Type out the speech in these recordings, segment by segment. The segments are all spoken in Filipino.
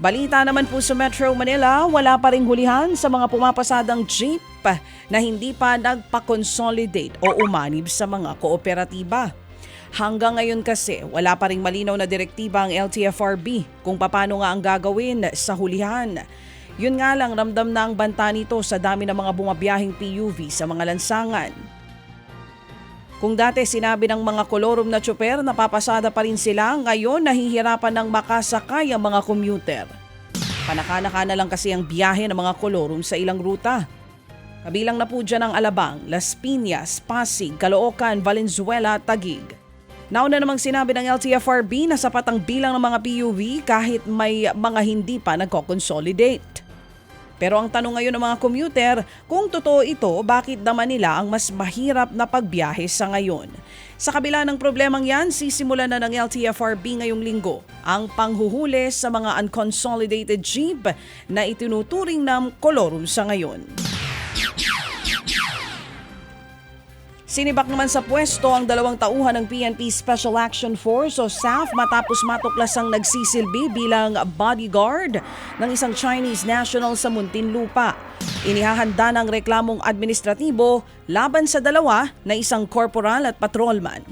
Balita naman po sa Metro Manila, wala pa ring hulihan sa mga pumapasadang jeep na hindi pa nagpa-consolidate o umanib sa mga kooperatiba. Hanggang ngayon kasi, wala pa ring malinaw na direktiba ang LTFRB kung paano nga ang gagawin sa hulihan. Yun nga lang, ramdam na ang banta nito sa dami ng mga bumabiyahing PUV sa mga lansangan. Kung dati sinabi ng mga kolorum na tsuper na papasada pa rin sila, ngayon nahihirapan ng makasakay ang mga commuter. Panaka-naka na lang kasi ang biyahe ng mga kolorum sa ilang ruta. Kabilang na po dyan ang Alabang, Las Piñas, Pasig, Caloocan, Valenzuela at Taguig. Nauna namang sinabi ng LTFRB na sapat ang bilang ng mga PUV kahit may mga hindi pa nagko-consolidate. Pero ang tanong ngayon ng mga commuter, kung totoo ito, bakit naman nila ang mas mahirap na pagbiyahe sa ngayon? Sa kabila ng problemang yan, sisimulan na ng LTFRB ngayong linggo ang panghuhuli sa mga unconsolidated jeep na itinuturing ng kolorum sa ngayon. Sinibak naman sa pwesto ang dalawang tauhan ng PNP Special Action Force o SAF matapos matuklasang nagsisilbi bilang bodyguard ng isang Chinese national sa Muntinlupa. Inihahanda ng reklamong administratibo laban sa dalawa na isang corporal at patrolman.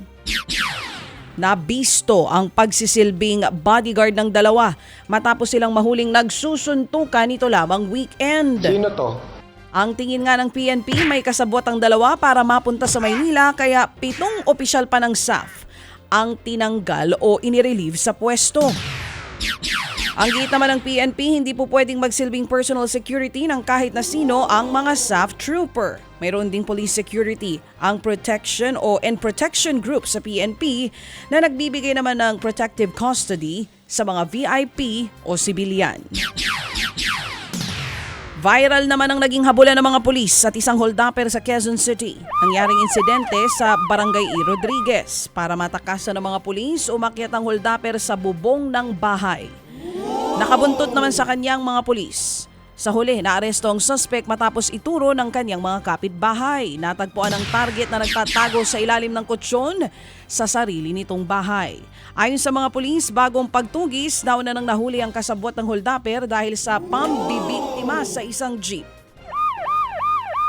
Nabisto ang pagsisilbing bodyguard ng dalawa matapos silang mahuling nagsusuntukan nito lamang weekend. Sino to? Ang tingin nga ng PNP may kasabot ang dalawa para mapunta sa Maynila kaya pitong opisyal pa ng SAF ang tinanggal o inirelieve sa pwesto. Ang git naman ng PNP, hindi po pwedeng magsilbing personal security ng kahit na sino ang mga SAF trooper. Mayroon ding police security, ang protection o and protection group sa PNP na nagbibigay naman ng protective custody sa mga VIP o sibilyan. Viral naman ang naging habulan ng mga pulis at isang holdupper sa Quezon City. Nangyaring insidente sa Barangay E. Rodriguez. Para matakasan ng mga pulis, umakyat ang holdupper sa bubong ng bahay. Nakabuntot naman sa kanyang mga pulis. Sa huli, naaresto ang suspect matapos ituro ng kanyang mga kapitbahay. Natagpuan ang target na nagtatago sa ilalim ng kutsyon sa sarili nitong bahay. Ayon sa mga pulis, bagong pagtugis, nauna nang nahuli ang kasabot ng holdupper dahil sa pambibiktima sa isang jeep.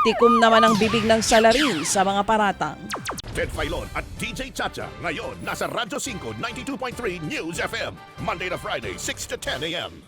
Tikom naman ang bibig ng salarin sa mga paratang. Ted Filon at DJ Chacha. Ngayon, nasa Radyo 5, 92.3 News FM. Monday to Friday, 6 to 10 a.m.